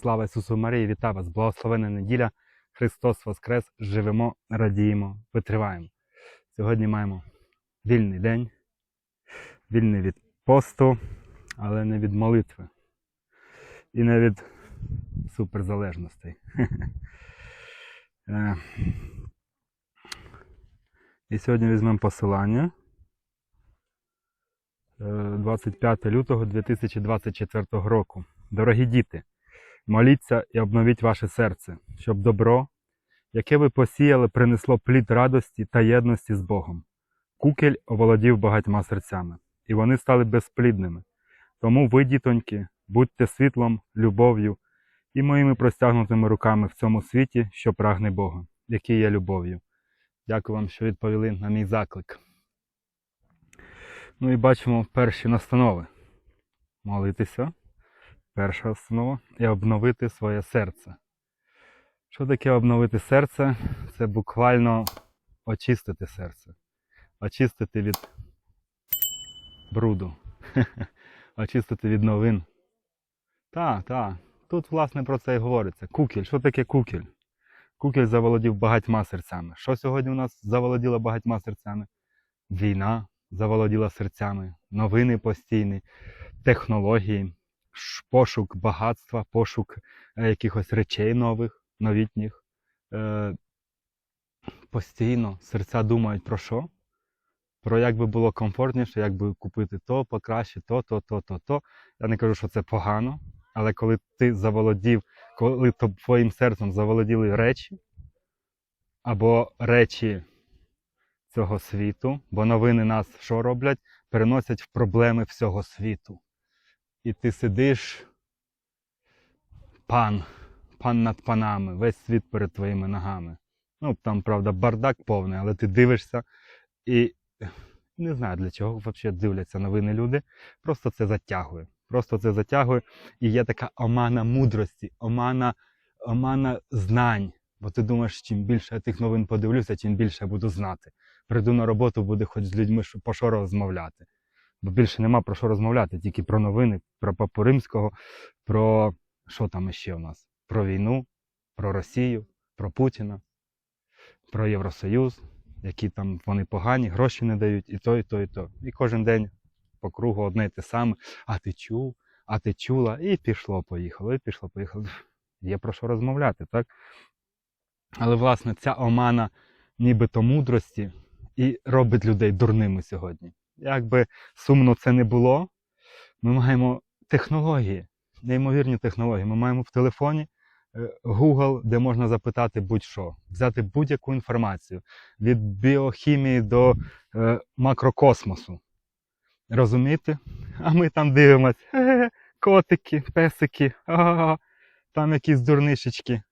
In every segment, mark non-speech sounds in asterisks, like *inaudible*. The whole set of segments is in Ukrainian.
Слава Ісусу Марії, вітаю вас! Благословена неділя! Христос Воскрес! Живемо, радіємо, витриваємо. Сьогодні маємо вільний день, вільний від посту, але не від молитви і не від суперзалежностей. *laughs* Е, І сьогодні візьмемо посилання. Е, 25 лютого 2024 року. Дорогі діти, моліться і обновіть ваше серце, щоб добро, яке ви посіяли, принесло плід радості та єдності з Богом. Кукель оволодів багатьма серцями, і вони стали безплідними. Тому ви, дітоньки, будьте світлом, любов'ю і моїми простягнутими руками в цьому світі, що прагне Бога, який є любов'ю. Дякую вам, що відповіли на мій заклик. Ну і бачимо перші настанови. Молитися. Перша основа і обновити своє серце. Що таке обновити серце? Це буквально очистити серце. Очистити від бруду. *laughs* Очистити від новин. Так, так. Тут, власне, про це і говориться. Кукіль. Що таке кукіль? Кукіль заволодів багатьма серцями. Що сьогодні у нас заволоділо багатьма серцями? Війна заволоділа серцями, новини постійні, технології, пошук багатства, пошук е, якихось речей нових, новітніх. Е, постійно серця думають про що? Про як би було комфортніше, як би купити то, покраще, то, то, то, то, то. Я не кажу, що це погано, але коли ти заволодів, коли твоїм серцем заволоділи речі, або речі цього світу, бо новини нас що роблять? Переносять в проблеми всього світу. І ти сидиш, пан, пан над панами, весь світ перед твоїми ногами. Ну, там, правда, бардак повний, але ти дивишся і не знаю, для чого взагалі дивляться новини люди. Просто це затягує. Просто це затягує. І є така омана мудрості, омана, омана знань. Бо ти думаєш, чим більше я тих новин подивлюся, тим більше я буду знати. Прийду на роботу, буду хоч з людьми про що розмовляти. Бо більше нема про що розмовляти, тільки про новини, про Папу Римського, про що там ще у нас? Про війну, про Росію, про Путіна, про Євросоюз, які там вони погані, гроші не дають, і то, і то, і то. І кожен день по кругу одне й те саме. А ти чув, а ти чула, і пішло, поїхало, і пішло, поїхало. Є про що розмовляти, так? Але, власне, ця омана нібито мудрості і робить людей дурними сьогодні. Як би сумно це не було, ми маємо технології, неймовірні технології. Ми маємо в телефоні е, Google, де можна запитати будь-що, взяти будь-яку інформацію від біохімії до е, макрокосмосу. Розумієте? А ми там дивимося. «Е, Котики, песики, ага, там якісь дурнишечки.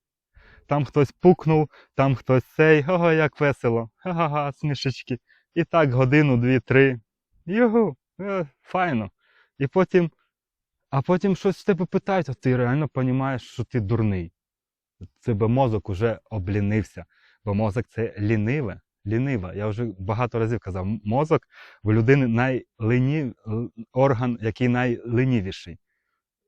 Там хтось пукнув, там хтось цей, ого, як весело, ага, смішечки. І так годину, дві, три. Його, е, файно. І потім, а потім щось в тебе питають, а ти реально розумієш, що ти дурний. Тебе мозок уже облінився, бо мозок це ліниве, лінива. Я вже багато разів казав, мозок в людини найлені... орган, який найленівіший.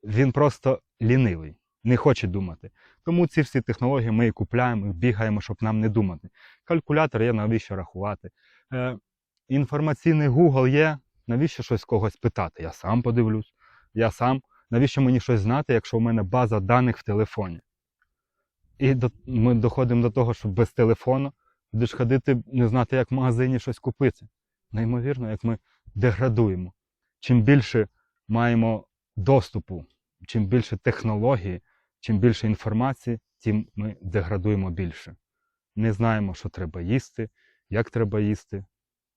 Він просто лінивий, не хоче думати. Тому ці всі технології ми і купляємо, і бігаємо, щоб нам не думати. Калькулятор є, навіщо рахувати. Інформаційний Google є, навіщо щось когось питати? Я сам подивлюсь, я сам. Навіщо мені щось знати, якщо в мене база даних в телефоні? І до, ми доходимо до того, що без телефону будеш ходити, не знати, як в магазині щось купити. Неймовірно, як ми деградуємо. Чим більше маємо доступу, чим більше технології, чим більше інформації, тим ми деградуємо більше. Не знаємо, що треба їсти, як треба їсти.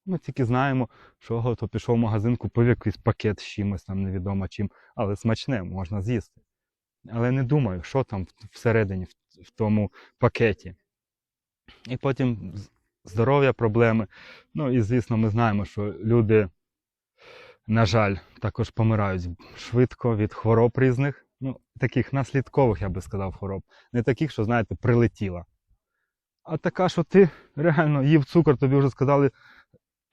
Ми тільки знаємо, що то пішов в магазин, купив якийсь пакет з чимось там невідомо чим, але смачне, можна з'їсти. Але не думаю, що там всередині, в- тому пакеті. І потім здоров'я, проблеми. Ну і звісно, ми знаємо, що люди, на жаль, також помирають швидко від хвороб різних. Ну, таких наслідкових, я би сказав, хвороб. Не таких, що, знаєте, прилетіла. А така, що ти реально їв цукор, тобі вже сказали,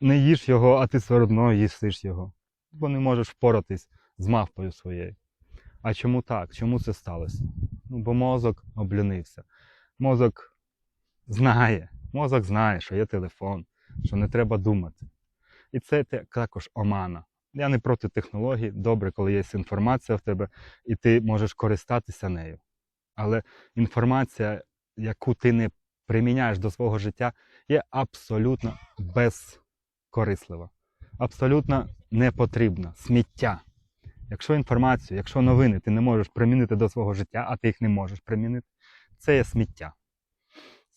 не їж його, а ти все одно їстиш його. Бо не можеш впоратись з мавпою своєю. А чому так? Чому це сталося? Ну, бо мозок облюнився. Мозок знає, мозок знає, що є телефон, що не треба думати. І це також омана. Я не проти технологій, добре, коли є інформація в тебе, і ти можеш користатися нею. Але інформація, яку ти не приміняєш до свого життя, є абсолютно безкорислива, абсолютно непотрібна, сміття. Якщо інформацію, якщо новини ти не можеш примінити до свого життя, а ти їх не можеш примінити, це є сміття.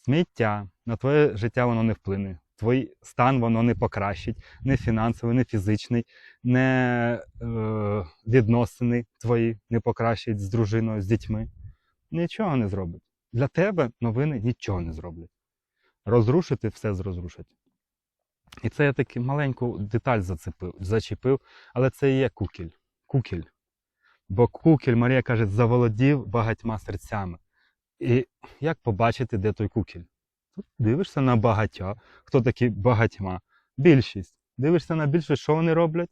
Сміття на твоє життя воно не вплине. Твій стан воно не покращить, не фінансовий, не фізичний, не е, відносини твої не покращить з дружиною, з дітьми. Нічого не зробить. Для тебе новини нічого не зроблять. Розрушити все розрушать. І це я таки маленьку деталь зацепив, зачепив, але це і є кукіль. Кукіль. Бо кукіль, Марія каже, заволодів багатьма серцями. І як побачити, де той кукіль? Тут дивишся на багатьох. Хто такі багатьма? Більшість. Дивишся на більшість, що вони роблять?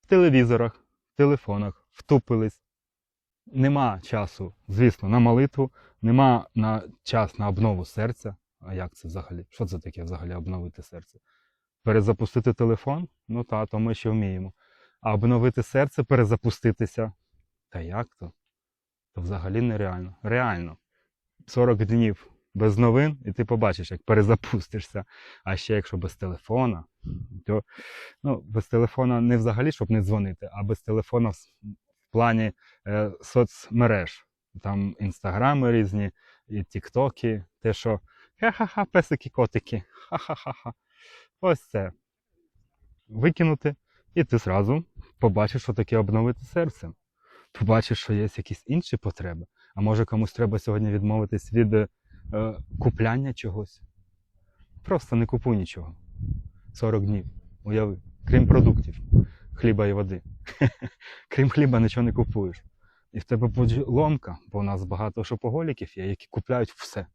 В телевізорах, в телефонах, втупились. Нема часу, звісно, на молитву, нема на час на обнову серця. А як це взагалі? Що це таке взагалі обновити серце? Перезапустити телефон? Ну та, то ми ще вміємо. А обновити серце, перезапуститися. Та як то? То взагалі нереально. Реально. 40 днів без новин, і ти побачиш, як перезапустишся. А ще якщо без телефона, то ну, без телефона не взагалі, щоб не дзвонити, а без телефона в, плані е, соцмереж. Там інстаграми різні, і тіктоки, те, що ха-ха-ха, песики, котики, ха-ха-ха. Ось це. Викинути, і ти зразу побачиш, що таке обновити серце. Побачиш, що є якісь інші потреби. А може комусь треба сьогодні відмовитись від е, купляння чогось. Просто не купуй нічого. 40 днів. Уяви. Крім продуктів, хліба і води. *laughs* Крім хліба нічого не купуєш. І в тебе буде ломка, бо у нас багато шопоголіків є, які купляють все.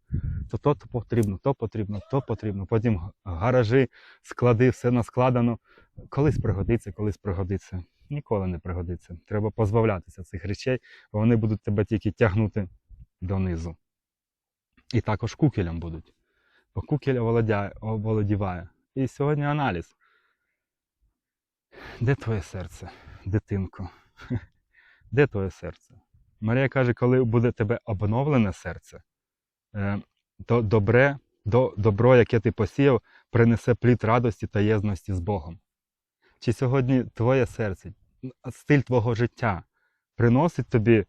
То то, потрібно, то потрібно, то потрібно. Потім гаражі, склади, все наскладено. Колись пригодиться, колись пригодиться. Ніколи не пригодиться. Треба позбавлятися цих речей, бо вони будуть тебе тільки тягнути донизу. І також кукелем будуть. Бо кукель оволодіває. І сьогодні аналіз. Де твоє серце, дитинко? Де твоє серце? Марія каже, коли буде тебе обновлене серце, е, то добре, до, добро, яке ти посіяв, принесе плід радості та єдності з Богом. Чи сьогодні твоє серце, стиль твого життя приносить тобі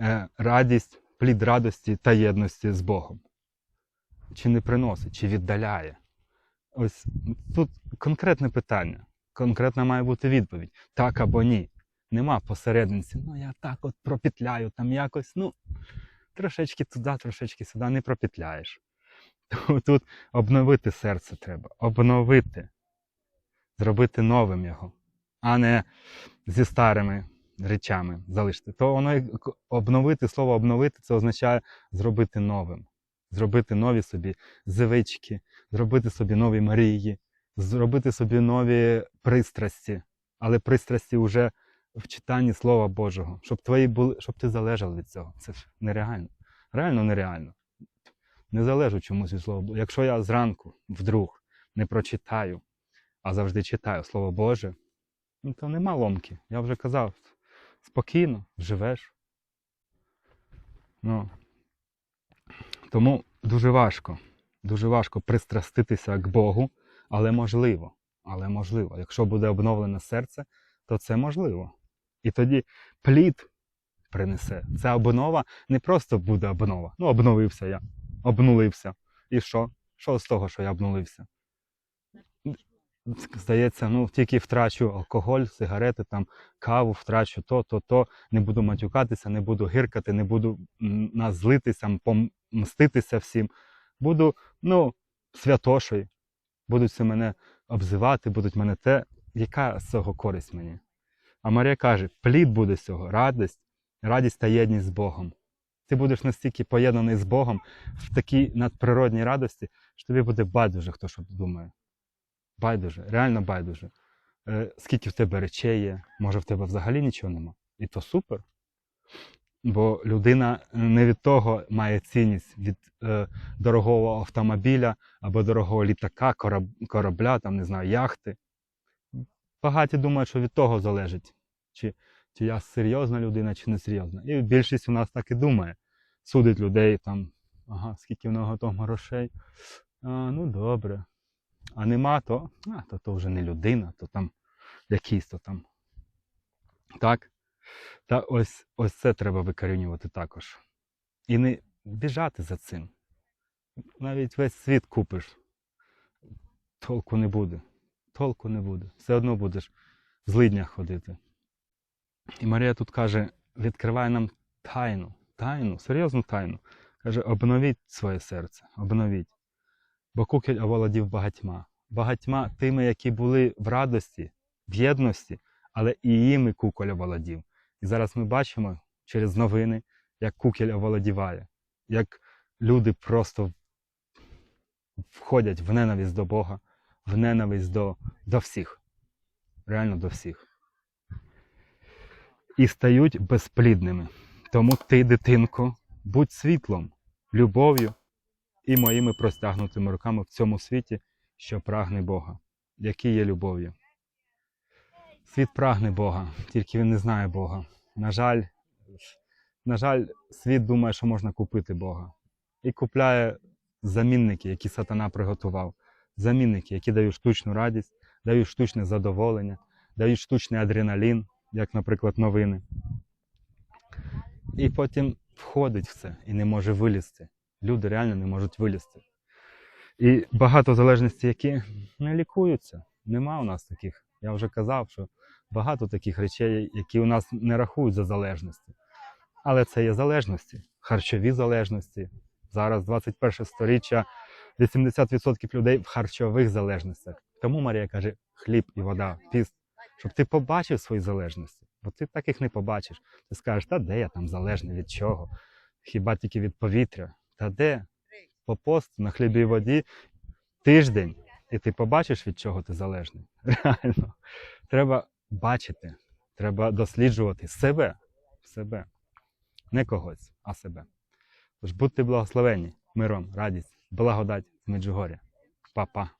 е, радість, плід радості та єдності з Богом? Чи не приносить, чи віддаляє? Ось тут конкретне питання. Конкретна має бути відповідь: так або ні. Нема посередниці. Ну, я так от пропетляю, там якось, ну, трошечки туди, трошечки сюди, не пропетляєш. *laughs* Тому тут обновити серце треба, обновити, зробити новим його, а не зі старими речами залишити. То воно обновити, слово обновити, це означає зробити новим, зробити нові собі звички, зробити собі нові мрії, зробити собі нові пристрасті, але пристрасті вже в читанні Слова Божого, щоб твої були, щоб ти залежав від цього. Це ж нереально. Реально нереально. Не залежу чомусь від Слова Божого. Якщо я зранку вдруг не прочитаю, а завжди читаю Слово Боже, ну, то нема ломки. Я вже казав, спокійно живеш. Ну, тому дуже важко, дуже важко пристраститися к Богу, але можливо. Але можливо. Якщо буде обновлене серце, то це можливо. І тоді плід принесе. Ця обнова не просто буде обнова. Ну, обновився я, обнулився. І що? Що з того, що я обнулився? Здається, ну тільки втрачу алкоголь, сигарети, там, каву, втрачу то, то, то, не буду матюкатися, не буду гиркати, не буду назлитися, помститися всім. Буду, ну, святошою. Будуть мене обзивати, будуть мене те. Яка з цього користь мені? А Марія каже: плід буде з цього, радість, радість та єдність з Богом. Ти будеш настільки поєднаний з Богом в такій надприродній радості, що тобі буде байдуже, хто що думає. Байдуже, реально байдуже. Е, скільки в тебе речей є, може в тебе взагалі нічого нема. І то супер. Бо людина не від того має цінність від е, дорогого автомобіля або дорогого літака, кораб- корабля, там, не знаю, яхти. Багаті думають, що від того залежить, чи, чи я серйозна людина, чи не серйозна. І більшість у нас так і думає. Судить людей там, ага, скільки в нього там грошей. А, ну добре. А нема, то, а, то, то вже не людина, то там якийсь то там. Так? Та ось, ось це треба викорінювати також. І не біжати за цим. Навіть весь світ купиш. Толку не буде. Толку не буде. Все одно будеш в злиднях ходити. І Марія тут каже: відкриває нам тайну, тайну, серйозну тайну. Каже, обновіть своє серце, обновіть. Бо кукіль оволодів багатьма. Багатьма тими, які були в радості, в єдності, але і їми куколь оволодів. І зараз ми бачимо через новини, як кукіль оволодіває, як люди просто входять в ненависть до Бога, в ненависть до, до всіх. Реально до всіх. І стають безплідними. Тому ти, дитинко, будь світлом, любов'ю і моїми простягнутими руками в цьому світі, що прагне Бога, який є любов'ю. Світ прагне Бога, тільки він не знає Бога. На жаль, на жаль, світ думає, що можна купити Бога. І купляє замінники, які сатана приготував. Замінники, які дають штучну радість, дають штучне задоволення, дають штучний адреналін, як, наприклад, новини. І потім входить в це і не може вилізти. Люди реально не можуть вилізти. І багато залежностей, які не лікуються. Нема у нас таких. Я вже казав, що багато таких речей, які у нас не рахують за залежності. Але це є залежності, харчові залежності. Зараз 21 сторіччя, 80% людей в харчових залежностях. Тому Марія каже: хліб і вода, піст, щоб ти побачив свої залежності. Бо ти так їх не побачиш. Ти скажеш, та де я там залежний від чого? Хіба тільки від повітря? Та де? По посту на хлібі і воді тиждень, і ти побачиш, від чого ти залежний. *laughs* Реально. Треба бачити, треба досліджувати себе, себе. Не когось, а себе. Тож будьте благословені, миром, радість, благодать з Меджугоря. Па-па.